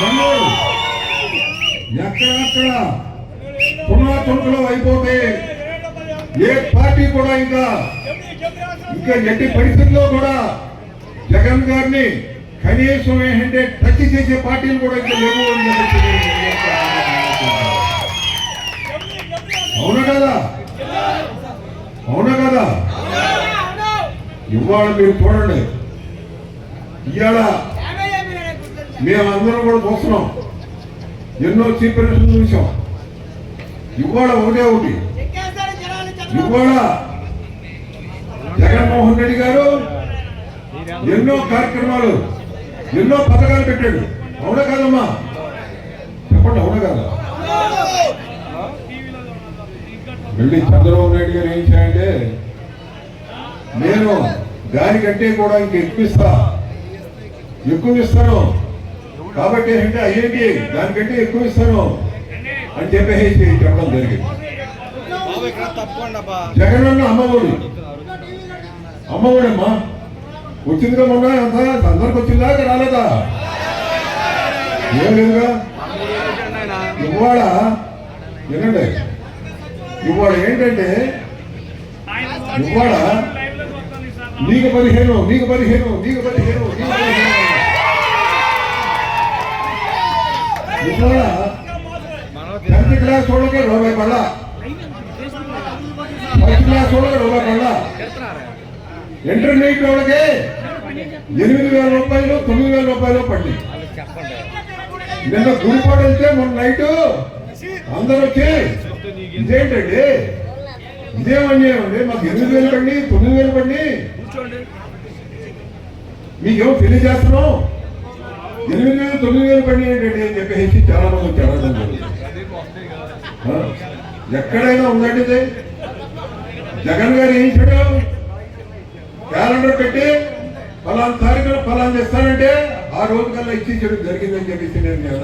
మన్నోడు ఎక్కడెక్కడ? పునాతుంటలో అయిపోతే ఏ పార్టీ కూడా ఇంకా ఇంకా ఎట్టి పరిస్థితుల్లో కూడా జగన్ గారిని కనీసం ఏంటంటే టచ్ చేసే పార్టీలు కూడా ఇంకా లేవు అని. అవునా కదా? అవునా కదా? ఇవాళ మీరు చూడండి. ఇవాళ మేమందరం కూడా చూస్తున్నాం. ఎన్నో చీఫ్ మినిస్టర్లు చూసాం ఇవాళ ఒకటే ఒకటి. ఇవాళ జగన్మోహన్ రెడ్డి గారు ఎన్నో కార్యక్రమాలు ఎన్నో పథకాలు పెట్టాడు. అవునా కాదమ్మా? చెప్పండి అవునా కదా? మళ్ళీ చంద్రబాబు నాయుడు గారు ఏం చేయాలంటే నేను దానికంటే కూడా ఇంక ఎక్కువ ఇస్తా. ఎక్కువ ఇస్తాను. కాబట్టి ఏంటంటే అయ్యేంటి దానికంటే ఎక్కువ ఇస్తాను అని చెప్పేసి చెప్పడం జరిగింది. జగనన్న అమ్మఒడి. అమ్మఒడి అమ్మా వచ్చిందిగా మొన్న అంత అందరికి వచ్చిందా ఇక రాలేదా? ఏం లేదుగా? ఇవాళ వినండి. ఇవాళ ఏంటంటే ఇవాళ నీకు పదిహేను నీకు పదిహేను నీకు పదిహేను ఇవాళ టెన్త్ క్లాస్ వాళ్ళకి రూపాయి పళ్ళ ఫస్ట్ క్లాస్ ఇంటర్మీడియట్ వాళ్ళకి ఎనిమిది వేల రూపాయలు తొమ్మిది వేల రూపాయలు పడి నిన్న గుడిపాడు వెళ్తే మొన్న నైట్ అందరూ వచ్చి ఇదేంటండి? ఇదేమన్యాయండి అండి? మాకు ఎనిమిది వేలు పండి తొమ్మిది వేలు పండి మీకేమో తెలియజేస్తున్నాం ఎనిమిది వేలు తొమ్మిది వేలు పండి ఏంటండి అని చెప్పేసి చాలా మంది వచ్చారు ఎక్కడైనా ఉందండి జగన్ గారు ఏం చేయడం? క్యాలెండర్ పెట్టి ఫలానా తారీఖున ఫలానా చేస్తానంటే ఆ రోజు కల్లా ఇచ్చించడం జరిగిందని చెప్పేసి నేను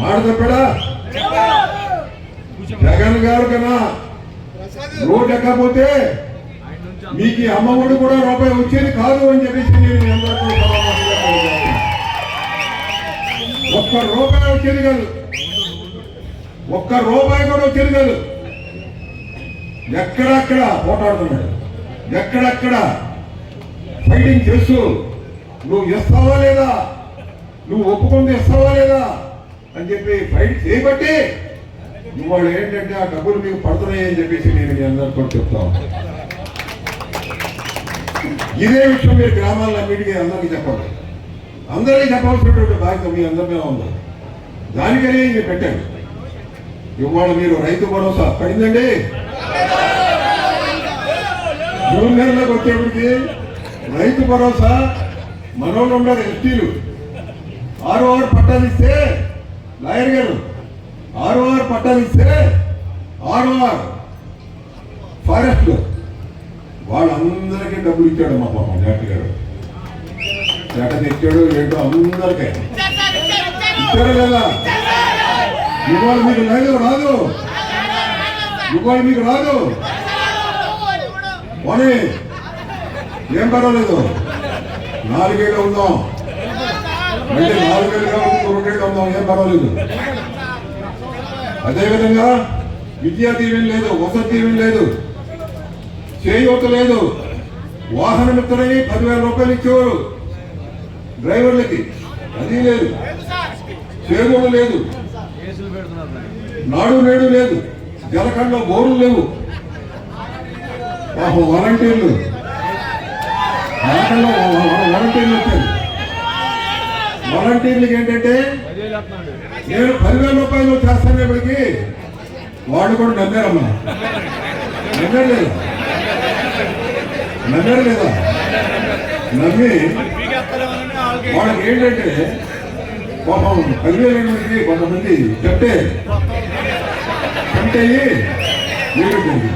మాట తప్పడా? జగన్ గారు కన్నా రోడ్ ఎక్కకపోతే మీకు ఈ అమ్మఒడి కూడా రూపాయి వచ్చేది కాదు అని చెప్పేసి నేను ఒక్క రూపాయి వచ్చేది కాదు. ఒక్క రూపాయి కూడా తిరగదు. ఎక్కడక్కడ పోటాడుతున్నాడు. ఎక్కడక్కడ ఫైటింగ్ చేస్తూ నువ్వు ఇస్తావా లేదా? నువ్వు ఒప్పుకుంది ఇస్తావా లేదా? అని చెప్పి ఫైట్ చేయబట్టి ఇవాళ ఏంటంటే ఆ డబ్బులు మీకు పడుతున్నాయి అని చెప్పేసి నేను మీ అందరితో చెప్తాను ఇదే విషయం మీరు గ్రామాల్లో అన్నిటికీ అందరికీ చెప్పాలి. అందరికీ చెప్పాల్సినటువంటి బాధ్యత మీ అందరి మీద ఉంది. దానికనే ఇది పెట్టాను. ఇవాళ మీరు రైతు భరోసా పడిందండి? జూన్ నెలలోకి వచ్చేప్పటికి రైతు భరోసా మనోళ్ళు ఉండరు ఎస్టీలు. ఆరు ఆరు పట్టాలు ఇస్తే లాయర్ గారు ఆరు ఆరు పట్టాలు ఇస్తే ఆరు ఆరు ఫారెస్ట్ వాళ్ళందరికీ డబ్బులు ఇచ్చాడు మా పాపం జాటి గారు. ఎట తెచ్చాడు ఏంటో అందరికీ. ఇచ్చారా లేదా? ఇవాళ మీకు లేదు రాదు. ఇవాళ మీకు రాదు. పోనీ ఏం పర్వాలేదు. నాలుగేళ్ళు ఉందాం అంటే నాలుగేళ్ళు కాబట్టి రెండేళ్ళు ఉందాం ఏం పర్వాలేదు. అదేవిధంగా విద్యా దీవెన లేదు వసతి దీవెన లేదు. చేయూత లేదు. వాహన మిత్రని పదివేల రూపాయలు ఇచ్చేవారు. డ్రైవర్లకి అది లేదు. చేరువులు లేదు. నాడు నేడు లేదు. జలకండ బోర్లు లేవు. పాపం వాలంటీర్లు. జలకండ వాలంటీర్లు వచ్చారు. వాలంటీర్లకి ఏంటంటే నేను పదివేల రూపాయలు చేస్తానేపటికి వాడు కూడా నమ్మారమ్మా. నమ్మారు లేదా? నమ్మారు లేదా? నమ్మి వాళ్ళకి ఏంటంటే పాపం పదివేల మందికి కొంతమంది చెప్తే అంటే ఏంటంటే